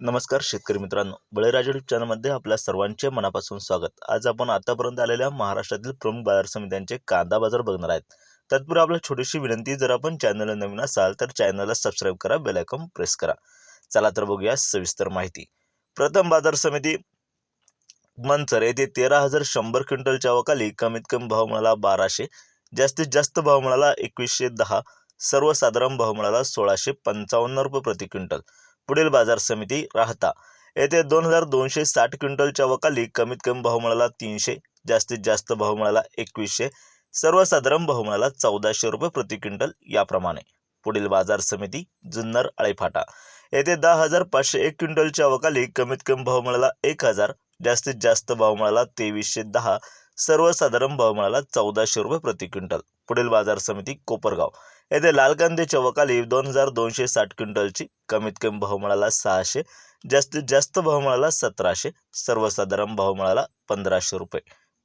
नमस्कार शेतकरी मित्रांनो. बळीराजा युट्यूब चॅनलमध्ये आपल्या सर्वांचे मनापासून स्वागत. आज आपण आतापर्यंत आलेल्या महाराष्ट्रातील प्रमुख बाजार समित्यांचे कांदा बाजार बघणार आहेत. तत्पूर्वी आपल्याला छोटीशी विनंती जर आपण चॅनलला नवीन असाल तर चॅनलला सबस्क्राईब करा बेल आयकॉन प्रेस करा. चला तर बघूया सविस्तर माहिती. प्रथम बाजार समिती मनसर येथे तेरा हजार शंभर क्विंटलच्या अवकाली कमीत कमी भाव मिळाला बाराशे जास्तीत जास्त भाव मिळाला एकवीसशे दहा सर्वसाधारण भाव मिळाला सोळाशे पंचावन्न रुपये प्रति क्विंटल. पुढील बाजार समिती राहता. येथे दोन हजार दोनशे साठ क्विंटलच्या वकाली कमीत कमी भाव मिळाला तीनशे जास्तीत जास्त भाव मिळाला एकवीसशे सर्वसाधारण भाव मिळाला चौदाशे रुपये प्रति क्विंटल याप्रमाणे. पुढील बाजार समिती जुन्नर आळेफाटा. येथे दहा हजार पाचशे एक क्विंटलच्या वकाली कमीत कमी भाव मिळाला एक हजार जास्तीत जास्त भाव मिळाला तेवीसशे दहा सर्वसाधारण भाव मिळाला चौदाशे रुपये प्रति क्विंटल. पुढील बाजार समिती कोपरगाव. येथे लाल कांद्याच्या वकाली दोन हजार दोनशे साठ क्विंटलची कमीत कमी भाव मिळाला सहाशे जास्तीत जास्त भाव मिळाला सतराशे सर्वसाधारण भाव मिळाला पंधराशे रुपये.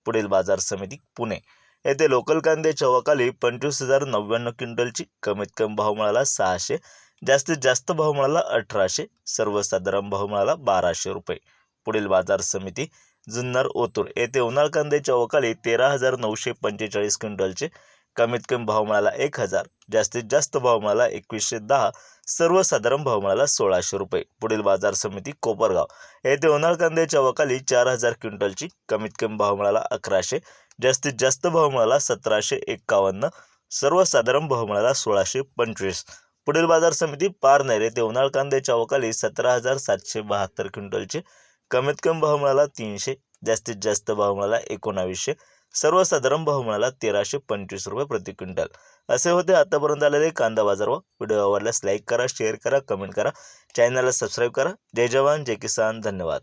पुढील बाजार समिती पुणे. येथे लोकल कांद्याच्या वकाली पंचवीस हजार नव्याण्णव क्विंटलची कमीत कमी भाव मिळाला सहाशे जास्तीत जास्त भाव मिळाला अठराशे सर्वसाधारण भाव मिळाला बाराशे रुपये. पुढील बाजार समिती जुन्नर ओतूर येथे उन्हाळ कांद्याच्या वकाली तेरा हजार नऊशे पंचेचाळीस क्विंटलचे कमीत कमी भाव मिळाला एक हजार. जास्तीत जास्त भाव मिळाला एकवीसशे दहा. सर्वसाधारण भाव मिळाला सोळाशे रुपये. पुढील बाजार समिती कोपरगाव येथे उन्हाळ कांद्याच्या वकाली चार हजार क्विंटलची कमीत कमी भाव मिळाला अकराशे. जास्तीत जास्त भाव मिळाला सतराशे एक्कावन्न. सर्वसाधारण भाव मिळाला सोळाशे पंचवीस. पुढील बाजार समिती पारनेर येथे उन्हाळ कांद्याच्या वकाली सतरा हजार सातशे बहात्तर क्विंटलचे कमीत कमी भाव मिळाला तीनशे जास्तीत जास्त भाव मिळाला एकोणावीसशे सर्वसाधारण भाव मिळाला तेराशे पंचवीस रुपये प्रति क्विंटल. असे होते आतापर्यंत आलेले कांदा बाजार व व्हिडिओ आवडल्यास लाईक करा शेअर करा कमेंट करा चॅनलला सबस्क्राईब करा. जय जवान जय किसान धन्यवाद.